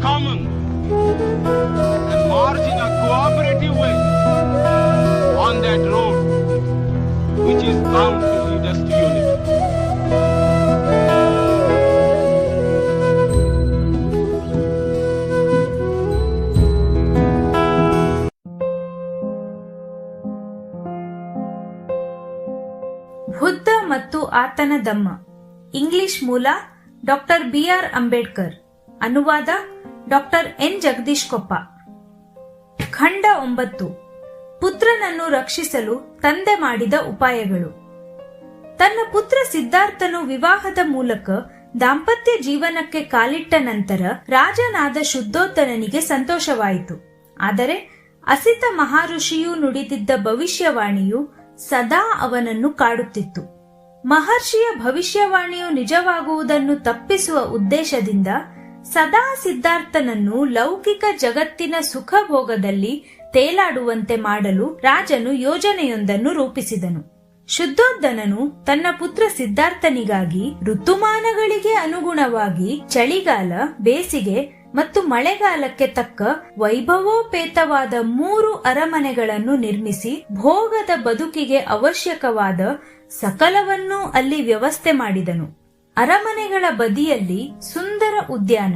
common and march in a cooperative way on that road which is bound to lead us to unity. Buddha ಮತ್ತು ಆತನ Dhamma English ಮೂಲ doctor B R Ambedkar ಅನುವಾದ doctor N Jagadish Koppa. ಖಂಡ ಒಂಬತ್ತು. ಪುತ್ರನನ್ನು ರಕ್ಷಿಸಲು ತಂದೆ ಮಾಡಿದ ಉಪಾಯಗಳು. ತನ್ನ ಪುತ್ರ ಸಿದ್ಧಾರ್ಥನು ವಿವಾಹದ ಮೂಲಕ ದಾಂಪತ್ಯ ಜೀವನಕ್ಕೆ ಕಾಲಿಟ್ಟ ನಂತರ ರಾಜನಾದ ಶುದ್ಧೋತ್ತನನಿಗೆ ಸಂತೋಷವಾಯಿತು. ಆದರೆ ಅಸಿತ ಮಹಾಋಷಿಯು ನುಡಿದಿದ್ದ ಭವಿಷ್ಯವಾಣಿಯು ಸದಾ ಅವನನ್ನು ಕಾಡುತ್ತಿತ್ತು. ಮಹರ್ಷಿಯ ಭವಿಷ್ಯವಾಣಿಯು ನಿಜವಾಗುವುದನ್ನು ತಪ್ಪಿಸುವ ಉದ್ದೇಶದಿಂದ ಸದಾ ಸಿದ್ಧಾರ್ಥನನ್ನು ಲೌಕಿಕ ಜಗತ್ತಿನ ಸುಖಭೋಗದಲ್ಲಿ ತೇಲಾಡುವಂತೆ ಮಾಡಲು ರಾಜನು ಯೋಜನೆಯೊಂದನ್ನು ರೂಪಿಸಿದನು. ಶುದ್ಧೋದ್ದನನು ತನ್ನ ಪುತ್ರ ಸಿದ್ಧಾರ್ಥನಿಗಾಗಿ ಋತುಮಾನಗಳಿಗೆ ಅನುಗುಣವಾಗಿ ಚಳಿಗಾಲ, ಬೇಸಿಗೆ ಮತ್ತು ಮಳೆಗಾಲಕ್ಕೆ ತಕ್ಕ ವೈಭವೋಪೇತವಾದ ಮೂರು ಅರಮನೆಗಳನ್ನು ನಿರ್ಮಿಸಿ ಭೋಗದ ಬದುಕಿಗೆ ಅವಶ್ಯಕವಾದ ಸಕಲವನ್ನೂ ಅಲ್ಲಿ ವ್ಯವಸ್ಥೆ ಮಾಡಿದನು. ಅರಮನೆಗಳ ಬದಿಯಲ್ಲಿ ಸುಂದರ ಉದ್ಯಾನ,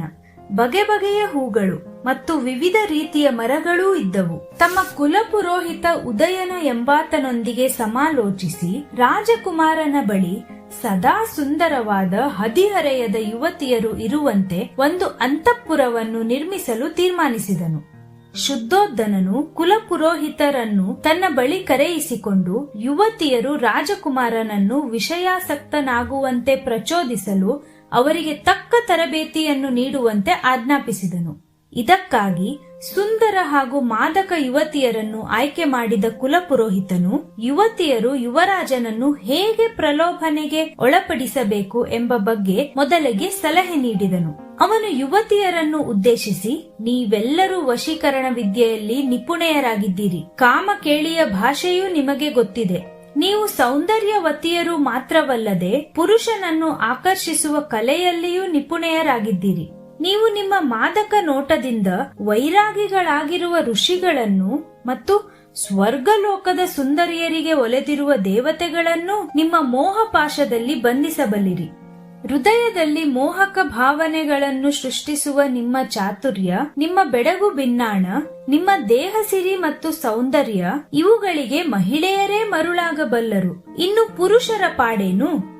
ಬಗೆ ಬಗೆಯ ಹೂಗಳು ಮತ್ತು ವಿವಿಧ ರೀತಿಯ ಮರಗಳೂ ಇದ್ದವು. ತಮ್ಮ ಕುಲಪುರೋಹಿತ ಉದಯನ ಎಂಬಾತನೊಂದಿಗೆ ಸಮಾಲೋಚಿಸಿ ರಾಜಕುಮಾರನ ಬಳಿ ಸದಾ ಸುಂದರವಾದ ಹದಿಹರೆಯದ ಯುವತಿಯರು ಇರುವಂತೆ ಒಂದು ಅಂತಃಪುರವನ್ನು ನಿರ್ಮಿಸಲು ತೀರ್ಮಾನಿಸಿದನು. ಶುದ್ಧೋದ್ದನನು ಕುಲಪುರೋಹಿತರನ್ನು ತನ್ನ ಬಳಿ ಕರೆಯಿಸಿಕೊಂಡು ಯುವತಿಯರು ರಾಜಕುಮಾರನನ್ನು ವಿಷಯಾಸಕ್ತನಾಗುವಂತೆ ಪ್ರಚೋದಿಸಲು ಅವರಿಗೆ ತಕ್ಕ ತರಬೇತಿಯನ್ನು ನೀಡುವಂತೆ ಆಜ್ಞಾಪಿಸಿದನು. ಇದಕ್ಕಾಗಿ ಸುಂದರ ಹಾಗೂ ಮಾದಕ ಯುವತಿಯರನ್ನು ಆಯ್ಕೆ ಮಾಡಿದ ಕುಲಪುರೋಹಿತನು ಯುವತಿಯರು ಯುವರಾಜನನ್ನು ಹೇಗೆ ಪ್ರಲೋಭನೆಗೆ ಒಳಪಡಿಸಬೇಕು ಎಂಬ ಬಗ್ಗೆ ಮೊದಲಿಗೆ ಸಲಹೆ ನೀಡಿದನು. ಅವನು ಯುವತಿಯರನ್ನು ಉದ್ದೇಶಿಸಿ, ನೀವೆಲ್ಲರೂ ವಶೀಕರಣ ವಿದ್ಯೆಯಲ್ಲಿ ನಿಪುಣೆಯರಾಗಿದ್ದೀರಿ. ಕಾಮಕೇಳಿಯ ಭಾಷೆಯೂ ನಿಮಗೆ ಗೊತ್ತಿದೆ. ನೀವು ಸೌಂದರ್ಯವತಿಯರು ಮಾತ್ರವಲ್ಲದೆ ಪುರುಷನನ್ನು ಆಕರ್ಷಿಸುವ ಕಲೆಯಲ್ಲಿಯೂ ನಿಪುಣೆಯರಾಗಿದ್ದೀರಿ. ನೀವು ನಿಮ್ಮ ಮಾದಕ ನೋಟದಿಂದ ವೈರಾಗಿಗಳಾಗಿರುವ ಋಷಿಗಳನ್ನು ಮತ್ತು ಸ್ವರ್ಗಲೋಕದ ಸುಂದರಿಯರಿಗೆ ಒಲೆದಿರುವ ದೇವತೆಗಳನ್ನು ನಿಮ್ಮ ಮೋಹಪಾಶದಲ್ಲಿ ಬಂಧಿಸಬಲ್ಲಿರಿ. ಹೃದಯದಲ್ಲಿ ಮೋಹಕ ಭಾವನೆಗಳನ್ನು ಸೃಷ್ಟಿಸುವ ನಿಮ್ಮ ಚಾತುರ್ಯ, ನಿಮ್ಮ ಬೆಡಗು ಭಿನ್ನಾಣ ನಿಮ್ಮ ದೇಹ ಸಿರಿ ಮತ್ತು ಸೌಂದರ್ಯ ಇವುಗಳಿಗೆ ಮಹಿಳೆಯರೇ ಮರುಳಾಗಬಲ್ಲರು. ಇನ್ನು ಪುರುಷರ ಪಾಡೇನು?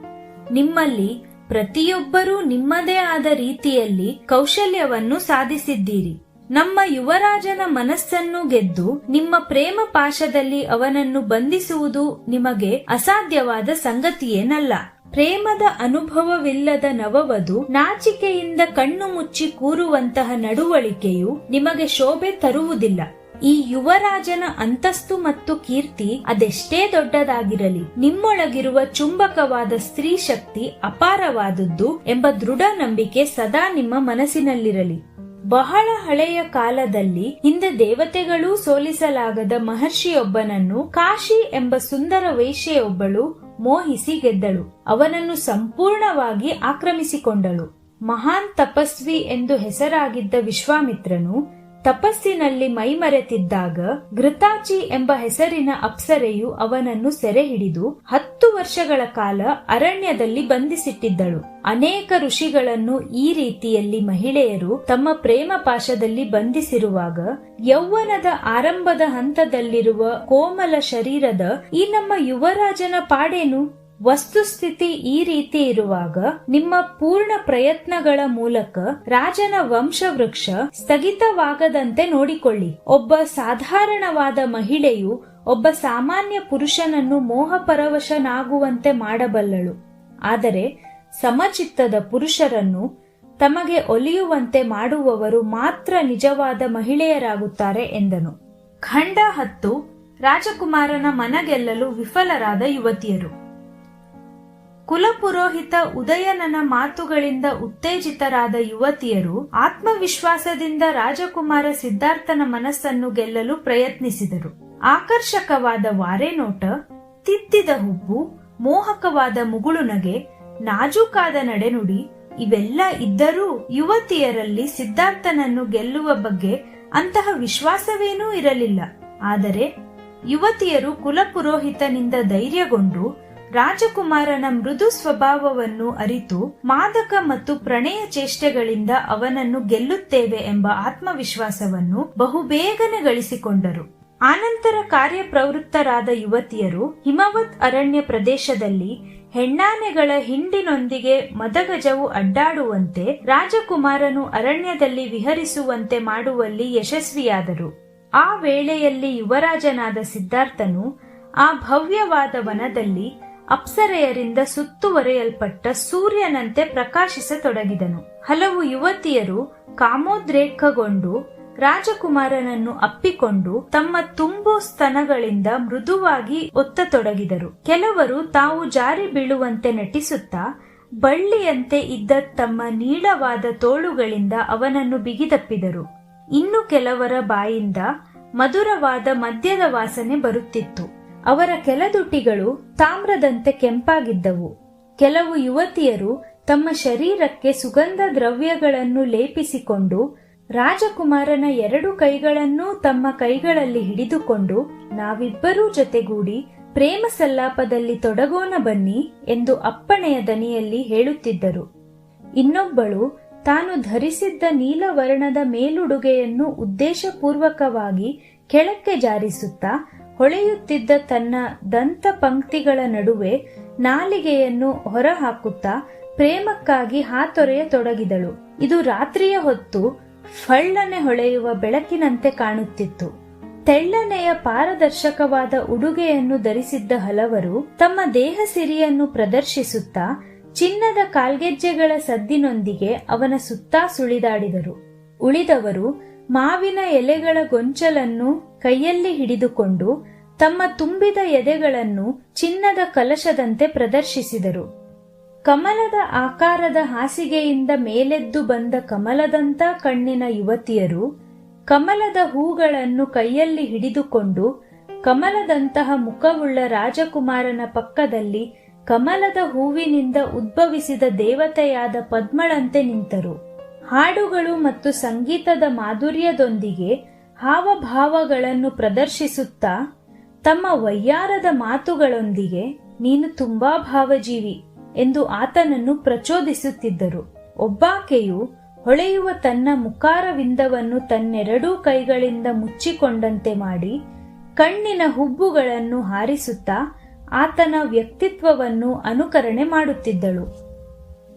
ನಿಮ್ಮಲ್ಲಿ ಪ್ರತಿಯೊಬ್ಬರೂ ನಿಮ್ಮದೇ ಆದ ರೀತಿಯಲ್ಲಿ ಕೌಶಲ್ಯವನ್ನು ಸಾಧಿಸಿದ್ದೀರಿ. ನಮ್ಮ ಯುವರಾಜನ ಮನಸ್ಸನ್ನು ಗೆದ್ದು ನಿಮ್ಮ ಪ್ರೇಮ ಪಾಶದಲ್ಲಿ ಅವನನ್ನು ಬಂಧಿಸುವುದು ನಿಮಗೆ ಅಸಾಧ್ಯವಾದ ಸಂಗತಿಯೇನಲ್ಲ. ಪ್ರೇಮದ ಅನುಭವವಿಲ್ಲದ ನವವಧು ನಾಚಿಕೆಯಿಂದ ಕಣ್ಣು ಮುಚ್ಚಿ ಕೂರುವಂತಹ ನಡುವಳಿಕೆಯು ನಿಮಗೆ ಶೋಭೆ ತರುವುದಿಲ್ಲ. ಈ ಯುವರಾಜನ ಅಂತಸ್ತು ಮತ್ತು ಕೀರ್ತಿ ಅದೆಷ್ಟೇ ದೊಡ್ಡದಾಗಿರಲಿ, ನಿಮ್ಮೊಳಗಿರುವ ಚುಂಬಕವಾದ ಸ್ತ್ರೀ ಶಕ್ತಿ ಅಪಾರವಾದದ್ದು ಎಂಬ ದೃಢ ನಂಬಿಕೆ ಸದಾ ನಿಮ್ಮ ಮನಸ್ಸಿನಲ್ಲಿರಲಿ. ಬಹಳ ಹಳೆಯ ಕಾಲದಲ್ಲಿ ಹಿಂದೆ ದೇವತೆಗಳೂ ಸೋಲಿಸಲಾಗದ ಮಹರ್ಷಿಯೊಬ್ಬನನ್ನು ಕಾಶಿ ಎಂಬ ಸುಂದರ ವೈಶ್ಯೆಯೊಬ್ಬಳು ಮೋಹಿಸಿ ಗೆದ್ದಳು. ಅವನನ್ನು ಸಂಪೂರ್ಣವಾಗಿ ಆಕ್ರಮಿಸಿಕೊಂಡಳು. ಮಹಾನ್ ತಪಸ್ವಿ ಎಂದು ಹೆಸರಾಗಿದ್ದ ವಿಶ್ವಾಮಿತ್ರನು ತಪಸ್ಸಿನಲ್ಲಿ ಮೈಮರೆತಿದ್ದಾಗ ಘೃತಾಚಿ ಎಂಬ ಹೆಸರಿನ ಅಪ್ಸರೆಯು ಅವನನ್ನು ಸೆರೆ ಹಿಡಿದು ಹತ್ತು ವರ್ಷಗಳ ಕಾಲ ಅರಣ್ಯದಲ್ಲಿ ಬಂಧಿಸಿಟ್ಟಿದ್ದಳು. ಅನೇಕ ಋಷಿಗಳನ್ನು ಈ ರೀತಿಯಲ್ಲಿ ಮಹಿಳೆಯರು ತಮ್ಮ ಪ್ರೇಮ ಪಾಶದಲ್ಲಿ ಬಂಧಿಸಿರುವಾಗ ಯೌವನದ ಆರಂಭದ ಹಂತದಲ್ಲಿರುವ ಕೋಮಲ ಶರೀರದ ಈ ನಮ್ಮ ಯುವರಾಜನ ಪಾಡೇನು? ವಸ್ತುಸ್ಥಿತಿ ಈ ರೀತಿ ಇರುವಾಗ ನಿಮ್ಮ ಪೂರ್ಣ ಪ್ರಯತ್ನಗಳ ಮೂಲಕ ರಾಜನ ವಂಶವೃಕ್ಷ ಸ್ಥಗಿತವಾಗದಂತೆ ನೋಡಿಕೊಳ್ಳಿ. ಒಬ್ಬ ಸಾಧಾರಣವಾದ ಮಹಿಳೆಯು ಒಬ್ಬ ಸಾಮಾನ್ಯ ಪುರುಷನನ್ನು ಮೋಹಪರವಶನಾಗುವಂತೆ ಮಾಡಬಲ್ಲಳು. ಆದರೆ ಸಮಚಿತ್ತದ ಪುರುಷರನ್ನು ತಮಗೆ ಒಲಿಯುವಂತೆ ಮಾಡುವವರು ಮಾತ್ರ ನಿಜವಾದ ಮಹಿಳೆಯರಾಗುತ್ತಾರೆ ಎಂದನು. ಖಂಡ ಹತ್ತು, ರಾಜಕುಮಾರನ ಮನಗೆಲ್ಲಲು ವಿಫಲರಾದ ಯುವತಿಯರು. ಕುಲಪುರೋಹಿತ ಉದಯನನ ಮಾತುಗಳಿಂದ ಉತ್ತೇಜಿತರಾದ ಯುವತಿಯರು ಆತ್ಮವಿಶ್ವಾಸದಿಂದ ರಾಜಕುಮಾರ ಸಿದ್ಧಾರ್ಥನ ಮನಸ್ಸನ್ನು ಗೆಲ್ಲಲು ಪ್ರಯತ್ನಿಸಿದರು. ಆಕರ್ಷಕವಾದ ವಾರೆನೋಟ, ತಿದ್ದಿದ ಹುಬ್ಬು, ಮೋಹಕವಾದ ಮುಗುಳುನಗೆ ನಾಜೂಕಾದ ನಡೆನುಡಿ ಇವೆಲ್ಲ ಇದ್ದರೂ ಯುವತಿಯರಲ್ಲಿ ಸಿದ್ಧಾರ್ಥನನ್ನು ಗೆಲ್ಲುವ ಬಗ್ಗೆ ಅಂತಹ ವಿಶ್ವಾಸವೇನೂ ಇರಲಿಲ್ಲ. ಆದರೆ ಯುವತಿಯರು ಕುಲಪುರೋಹಿತನಿಂದ ಧೈರ್ಯಗೊಂಡು ರಾಜಕುಮಾರನ ಮೃದು ಸ್ವಭಾವವನ್ನು ಅರಿತು ಮಾದಕ ಮತ್ತು ಪ್ರಣಯ ಚೇಷ್ಟೆಗಳಿಂದ ಅವನನ್ನು ಗೆಲ್ಲುತ್ತೇವೆ ಎಂಬ ಆತ್ಮವಿಶ್ವಾಸವನ್ನು ಬಹುಬೇಗನೆ ಗಳಿಸಿಕೊಂಡರು. ಆನಂತರ ಕಾರ್ಯಪ್ರವೃತ್ತರಾದ ಯುವತಿಯರು ಹಿಮವತ್ ಅರಣ್ಯ ಪ್ರದೇಶದಲ್ಲಿ ಹೆಣ್ಣಾನೆಗಳ ಹಿಂಡಿನೊಂದಿಗೆ ಮದಗಜವು ಅಡ್ಡಾಡುವಂತೆ ರಾಜಕುಮಾರನು ಅರಣ್ಯದಲ್ಲಿ ವಿಹರಿಸುವಂತೆ ಮಾಡುವಲ್ಲಿ ಯಶಸ್ವಿಯಾದರು. ಆ ವೇಳೆಯಲ್ಲಿ ಯುವರಾಜನಾದ ಸಿದ್ಧಾರ್ಥನು ಆ ಭವ್ಯವಾದ ವನದಲ್ಲಿ ಅಪ್ಸರೆಯರಿಂದ ಸುತ್ತುವರೆಯಲ್ಪಟ್ಟ ಸೂರ್ಯನಂತೆ ಪ್ರಕಾಶಿಸತೊಡಗಿದನು. ಹಲವು ಯುವತಿಯರು ಕಾಮೋದ್ರೇಕಗೊಂಡು ರಾಜಕುಮಾರನನ್ನು ಅಪ್ಪಿಕೊಂಡು ತಮ್ಮ ತುಂಬು ಸ್ತನಗಳಿಂದ ಮೃದುವಾಗಿ ಒತ್ತತೊಡಗಿದರು. ಕೆಲವರು ತಾವು ಜಾರಿ ಬೀಳುವಂತೆ ನಟಿಸುತ್ತಾ, ಬಳ್ಳಿಯಂತೆ ಇದ್ದ ತಮ್ಮ ನೀಳವಾದ ತೋಳುಗಳಿಂದ ಅವನನ್ನು ಬಿಗಿದಪ್ಪಿದರು. ಇನ್ನು ಕೆಲವರ ಬಾಯಿಂದ ಮಧುರವಾದ ಮದ್ಯದ ವಾಸನೆ ಬರುತ್ತಿತ್ತು. ಅವರ ಕೆಲದುಟಿಗಳು ತಾಮ್ರದಂತೆ ಕೆಂಪಾಗಿದ್ದವು. ಕೆಲವು ಯುವತಿಯರು ತಮ್ಮ ಶರೀರಕ್ಕೆ ಸುಗಂಧ ದ್ರವ್ಯಗಳನ್ನು ಲೇಪಿಸಿಕೊಂಡು ರಾಜಕುಮಾರನ ಎರಡು ಕೈಗಳನ್ನೂ ತಮ್ಮ ಕೈಗಳಲ್ಲಿ ಹಿಡಿದುಕೊಂಡು ನಾವಿಬ್ಬರೂ ಜೊತೆಗೂಡಿ ಪ್ರೇಮ ಸಲ್ಲಾಪದಲ್ಲಿ ತೊಡಗೋಣ ಬನ್ನಿ ಎಂದು ಅಪ್ಪಣೆಯ ದನಿಯಲ್ಲಿ ಹೇಳುತ್ತಿದ್ದರು. ಇನ್ನೊಬ್ಬಳು ತಾನು ಧರಿಸಿದ್ದ ನೀಲವರ್ಣದ ಮೇಲುಡುಗೆಯನ್ನು ಉದ್ದೇಶಪೂರ್ವಕವಾಗಿ ಕೆಳಕ್ಕೆ ಜಾರಿಸುತ್ತಾ ಹೊಳೆಯುತ್ತಿದ್ದ ತನ್ನ ದಂತ ಪಂಕ್ತಿಗಳ ನಡುವೆ ನಾಲಿಗೆಯನ್ನು ಹೊರಹಾಕುತ್ತಾ ಪ್ರೇಮಕ್ಕಾಗಿ ಹಾತೊರೆಯತೊಡಗಿದಳು ಇದು ರಾತ್ರಿಯ ಹೊತ್ತು ಫಳ್ಳನೆ ಹೊಳೆಯುವ ಬೆಳಕಿನಂತೆ ಕಾಣುತ್ತಿತ್ತು. ತೆಳ್ಳನೆಯ ಪಾರದರ್ಶಕವಾದ ಉಡುಗೆಯನ್ನು ಧರಿಸಿದ್ದ ಹಲವರು ತಮ್ಮ ದೇಹ ಸಿರಿಯನ್ನು ಪ್ರದರ್ಶಿಸುತ್ತಾ ಚಿನ್ನದ ಕಾಲ್ಗೆಜ್ಜೆಗಳ ಸದ್ದಿನೊಂದಿಗೆ ಅವನ ಸುತ್ತಾ ಸುಳಿದಾಡಿದರು. ಉಳಿದವರು ಮಾವಿನ ಎಲೆಗಳ ಗೊಂಚಲನ್ನು ಕೈಯಲ್ಲಿ ಹಿಡಿದುಕೊಂಡು ತಮ್ಮ ತುಂಬಿದ ಎದೆಗಳನ್ನು ಚಿನ್ನದ ಕಲಶದಂತೆ ಪ್ರದರ್ಶಿಸಿದರು. ಕಮಲದ ಆಕಾರದ ಹಾಸಿಗೆಯಿಂದ ಮೇಲೆದ್ದು ಬಂದ ಕಮಲದಂತ ಕಣ್ಣಿನ ಯುವತಿಯರು ಕಮಲದ ಹೂಗಳನ್ನು ಕೈಯಲ್ಲಿ ಹಿಡಿದುಕೊಂಡು ಕಮಲದಂತಹ ಮುಖವುಳ್ಳ ರಾಜಕುಮಾರನ ಪಕ್ಕದಲ್ಲಿ ಕಮಲದ ಹೂವಿನಿಂದ ಉದ್ಭವಿಸಿದ ದೇವತೆಯಾದ ಪದ್ಮಳಂತೆ ನಿಂತರು. ಹಾಡುಗಳು ಮತ್ತು ಸಂಗೀತದ ಮಾಧುರ್ಯದೊಂದಿಗೆ ಹಾವಭಾವಗಳನ್ನು ಪ್ರದರ್ಶಿಸುತ್ತಾ ತಮ್ಮ ವಯ್ಯಾರದ ಮಾತುಗಳೊಂದಿಗೆ, ನೀನು ತುಂಬಾ ಭಾವಜೀವಿ ಎಂದು ಆತನನ್ನು ಪ್ರಚೋದಿಸುತ್ತಿದ್ದರು. ಒಬ್ಬಾಕೆಯು ಹೊಳೆಯುವ ತನ್ನ ಮುಖಾರವಿಂದವನ್ನು ತನ್ನೆರಡೂ ಕೈಗಳಿಂದ ಮುಚ್ಚಿಕೊಂಡಂತೆ ಮಾಡಿ, ಕಣ್ಣಿನ ಹುಬ್ಬುಗಳನ್ನು ಹಾರಿಸುತ್ತಾ ಆತನ ವ್ಯಕ್ತಿತ್ವವನ್ನು ಅನುಕರಣೆ ಮಾಡುತ್ತಿದ್ದಳು.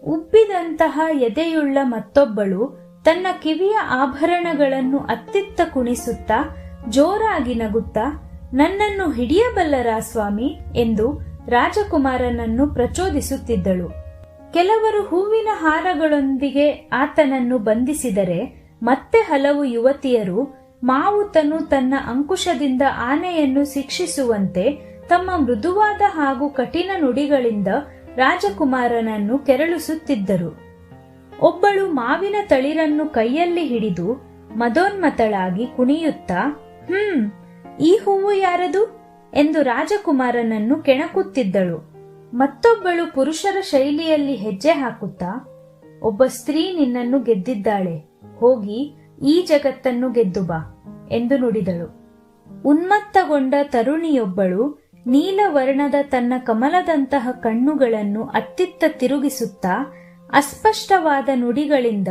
ಉಬ್ಬಿದಂತಹ ಎದೆಯುಳ್ಳ ಮತ್ತೊಬ್ಬಳು ತನ್ನ ಕಿವಿಯ ಆಭರಣಗಳನ್ನು ಅತ್ತಿತ್ತ ಕುಣಿಸುತ್ತಾ, ಜೋರಾಗಿ ನಗುತ್ತಾ, ನನ್ನನ್ನು ಹಿಡಿಯಬಲ್ಲರ ಸ್ವಾಮಿ ಎಂದು ರಾಜಕುಮಾರನನ್ನು ಪ್ರಚೋದಿಸುತ್ತಿದ್ದಳು. ಕೆಲವರು ಹೂವಿನ ಹಾರಗಳೊಂದಿಗೆ ಆತನನ್ನು ಬಂಧಿಸಿದರೆ, ಮತ್ತೆ ಹಲವು ಯುವತಿಯರು ಮಾವುತನು ತನ್ನ ಅಂಕುಶದಿಂದ ಆನೆಯನ್ನು ಶಿಕ್ಷಿಸುವಂತೆ ತಮ್ಮ ಮೃದುವಾದ ಹಾಗೂ ಕಠಿಣ ನುಡಿಗಳಿಂದ ರಾಜಕುಮಾರನನ್ನು ಕೆರಳಿಸುತ್ತಿದ್ದರು. ಒಬ್ಬಳು ಮಾವಿನ ತಳಿರನ್ನು ಕೈಯಲ್ಲಿ ಹಿಡಿದು ಮದೋನ್ಮತಳಾಗಿ ಕುಣಿಯುತ್ತಾ, ಹ್ಮ್, ಈ ಹೂವು ಯಾರದು? ಎಂದು ರಾಜಕುಮಾರನನ್ನು ಕೆಣಕುತ್ತಿದ್ದಳು. ಮತ್ತೊಬ್ಬಳು ಪುರುಷರ ಶೈಲಿಯಲ್ಲಿ ಹೆಜ್ಜೆ ಹಾಕುತ್ತಾ, ಒಬ್ಬ ಸ್ತ್ರೀ ನಿನ್ನನ್ನು ಗೆದ್ದಿದ್ದಾಳೆ, ಹೋಗಿ ಈ ಜಗತ್ತನ್ನು ಗೆದ್ದು ಬಾ, ಎಂದು ನುಡಿದಳು. ಉನ್ಮತ್ತಗೊಂಡ ತರುಣಿಯೊಬ್ಬಳು ನೀಲವರ್ಣದ ತನ್ನ ಕಮಲದಂತಹ ಕಣ್ಣುಗಳನ್ನು ಅತ್ತಿತ್ತ ತಿರುಗಿಸುತ್ತಾ ಅಸ್ಪಷ್ಟವಾದ ನುಡಿಗಳಿಂದ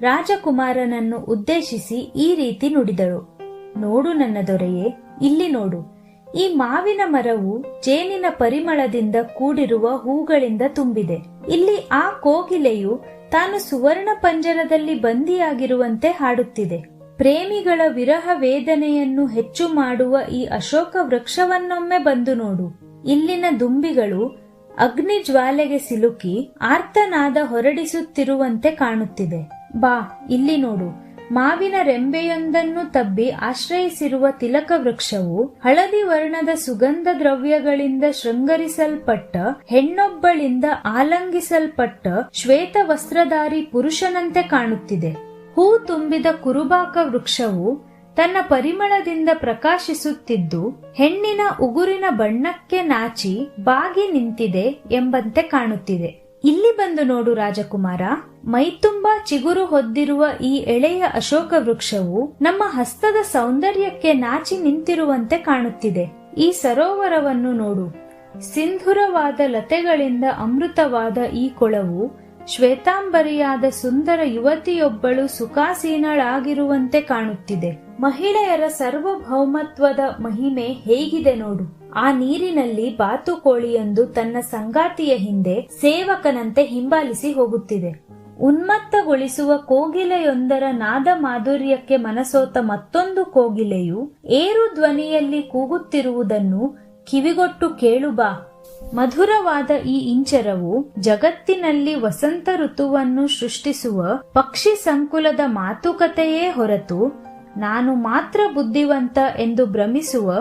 ರಾಜಕುಮಾರನನ್ನು ಉದ್ದೇಶಿಸಿ ಈ ರೀತಿ ನುಡಿದಳು. ನೋಡು ನನ್ನ ದೊರೆಯೇ, ಇಲ್ಲಿ ನೋಡು. ಈ ಮಾವಿನ ಮರವು ಜೇನಿನ ಪರಿಮಳದಿಂದ ಕೂಡಿರುವ ಹೂಗಳಿಂದ ತುಂಬಿದೆ. ಇಲ್ಲಿ ಆ ಕೋಗಿಲೆಯು ತಾನು ಸುವರ್ಣ ಪಂಜರದಲ್ಲಿ ಬಂದಿಯಾಗಿರುವಂತೆ ಹಾಡುತ್ತಿದೆ. ಪ್ರೇಮಿಗಳ ವಿರಹ ವೇದನೆಯನ್ನು ಹೆಚ್ಚು ಮಾಡುವ ಈ ಅಶೋಕ ವೃಕ್ಷವನ್ನೊಮ್ಮೆ ಬಂದು ನೋಡು. ಇಲ್ಲಿನ ದುಂಬಿಗಳು ಅಗ್ನಿ ಜ್ವಾಲೆಗೆ ಸಿಲುಕಿ ಆರ್ತನಾದ ಹೊರಡಿಸುತ್ತಿರುವಂತೆ ಕಾಣುತ್ತಿದೆ. ಬಾ, ಇಲ್ಲಿ ನೋಡು. ಮಾವಿನ ರೆಂಬೆಯೊಂದನ್ನು ತಬ್ಬಿ ಆಶ್ರಯಿಸಿರುವ ತಿಲಕ ವೃಕ್ಷವು ಹಳದಿ ವರ್ಣದ ಸುಗಂಧ ದ್ರವ್ಯಗಳಿಂದ ಶೃಂಗರಿಸಲ್ಪಟ್ಟ, ಹೆಣ್ಣೊಬ್ಬಳಿಂದ ಆಲಂಗಿಸಲ್ಪಟ್ಟ ಶ್ವೇತ ವಸ್ತ್ರಧಾರಿ ಪುರುಷನಂತೆ ಕಾಣುತ್ತಿದೆ. ಹೂ ತುಂಬಿದ ಕುರುಬಾಕ ವೃಕ್ಷವು ತನ್ನ ಪರಿಮಳದಿಂದ ಪ್ರಕಾಶಿಸುತ್ತಿದ್ದು ಹೆಣ್ಣಿನ ಉಗುರಿನ ಬಣ್ಣಕ್ಕೆ ನಾಚಿ ಬಾಗಿ ನಿಂತಿದೆ ಎಂಬಂತೆ ಕಾಣುತ್ತಿದೆ. ಇಲ್ಲಿ ಬಂದು ನೋಡು ರಾಜಕುಮಾರ, ಮೈತುಂಬಾ ಚಿಗುರು ಹೊದ್ದಿರುವ ಈ ಎಳೆಯ ಅಶೋಕ ವೃಕ್ಷವು ನಮ್ಮ ಹಸ್ತದ ಸೌಂದರ್ಯಕ್ಕೆ ನಾಚಿ ನಿಂತಿರುವಂತೆ ಕಾಣುತ್ತಿದೆ. ಈ ಸರೋವರವನ್ನು ನೋಡು. ಸಿಂಧುರವಾದ ಲತೆಗಳಿಂದ ಅಮೃತವಾದ ಈ ಕೊಳವು ಶ್ವೇತಾಂಬರಿಯಾದ ಸುಂದರ ಯುವತಿಯೊಬ್ಬಳು ಸುಖಾಸೀನಳಾಗಿರುವಂತೆ ಕಾಣುತ್ತಿದೆ. ಮಹಿಳೆಯರ ಸಾರ್ವಭೌಮತ್ವದ ಮಹಿಮೆ ಹೇಗಿದೆ ನೋಡು. ಆ ನೀರಿನಲ್ಲಿ ಬಾತುಕೋಳಿಯೊಂದು ತನ್ನ ಸಂಗಾತಿಯ ಹಿಂದೆ ಸೇವಕನಂತೆ ಹಿಂಬಾಲಿಸಿ ಹೋಗುತ್ತಿದೆ. ಉನ್ಮತ್ತಗೊಳಿಸುವ ಕೋಗಿಲೆಯೊಂದರ ನಾದ ಮಾಧುರ್ಯಕ್ಕೆ ಮನಸೋತ ಮತ್ತೊಂದು ಕೋಗಿಲೆಯು ಏರು ಧ್ವನಿಯಲ್ಲಿ ಕೂಗುತ್ತಿರುವುದನ್ನು ಕಿವಿಗೊಟ್ಟು ಕೇಳು ಬಾ. ಮಧುರವಾದ ಈ ಇಂಚರವು ಜಗತ್ತಿನಲ್ಲಿ ವಸಂತ ಋತುವನ್ನು ಸೃಷ್ಟಿಸುವ ಪಕ್ಷಿ ಸಂಕುಲದ ಮಾತುಕತೆಯೇ ಹೊರತು ನಾನು ಮಾತ್ರ ಬುದ್ಧಿವಂತ ಎಂದು ಭ್ರಮಿಸುವ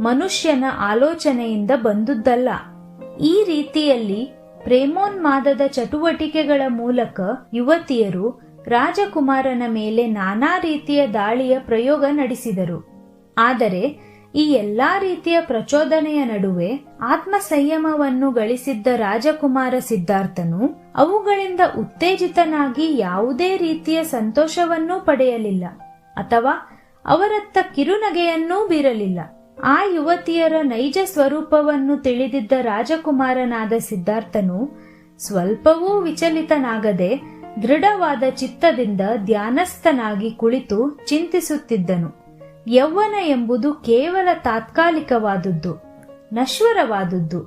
ಮನುಷ್ಯನ ಆಲೋಚನೆಯಿಂದ ಬಂದುದಲ್ಲ. ಈ ರೀತಿಯಲ್ಲಿ ಪ್ರೇಮೋನ್ಮಾದದ ಚಟುವಟಿಕೆಗಳ ಮೂಲಕ ಯುವತಿಯರು ರಾಜಕುಮಾರನ ಮೇಲೆ ನಾನಾ ರೀತಿಯ ದಾಳಿಯ ಪ್ರಯೋಗ ನಡೆಸಿದರು. ಆದರೆ, ಈ ಎಲ್ಲಾ ರೀತಿಯ ಪ್ರಚೋದನೆಯ ನಡುವೆ ಆತ್ಮ ಸಂಯಮವನ್ನು ಗಳಿಸಿದ್ದ ರಾಜಕುಮಾರ ಸಿದ್ಧಾರ್ಥನು ಅವುಗಳಿಂದ ಉತ್ತೇಜಿತನಾಗಿ ಯಾವುದೇ ರೀತಿಯ ಸಂತೋಷವನ್ನೂ ಪಡೆಯಲಿಲ್ಲ. ಅಥವಾ ಅವರತ್ತ ಕಿರುನಗೆಯನ್ನೂ ಬೀರಲಿಲ್ಲ. ಆ ಯುವತಿಯರ ನೈಜ ಸ್ವರೂಪವನ್ನು ತಿಳಿದಿದ್ದ ರಾಜಕುಮಾರನಾದ ಸಿದ್ಧಾರ್ಥನು ಸ್ವಲ್ಪವೂ ವಿಚಲಿತನಾಗದೆ ದೃಢವಾದ ಚಿತ್ತದಿಂದ ಧ್ಯಾನಸ್ಥನಾಗಿ ಕುಳಿತು ಚಿಂತಿಸುತ್ತಿದ್ದನು. ಯೌವನ ಎಂಬುದು ಕೇವಲ ತಾತ್ಕಾಲಿಕವಾದುದು ನಶ್ವರವಾದುದು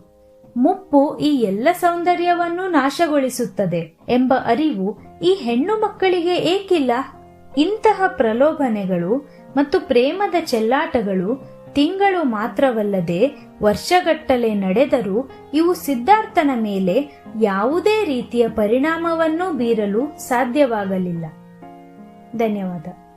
ಮುಪ್ಪು ಈ ಎಲ್ಲ ಸೌಂದರ್ಯವನ್ನು ನಾಶಗೊಳಿಸುತ್ತದೆ ಎಂಬ ಅರಿವು ಈ ಹೆಣ್ಣು ಮಕ್ಕಳಿಗೆ ಏಕಿಲ್ಲ? ಇಂತಹ ಪ್ರಲೋಭನೆಗಳು ಮತ್ತು ಪ್ರೇಮದ ಚೆಲ್ಲಾಟಗಳು ತಿಂಗಳು ಮಾತ್ರವಲ್ಲದೆ ವರ್ಷಗಟ್ಟಲೆ ನಡೆದರೂ ಇವು ಸಿದ್ಧಾರ್ಥನ ಮೇಲೆ ಯಾವುದೇ ರೀತಿಯ ಪರಿಣಾಮವನ್ನೂ ಬೀರಲು ಸಾಧ್ಯವಾಗಲಿಲ್ಲ. ಧನ್ಯವಾದ.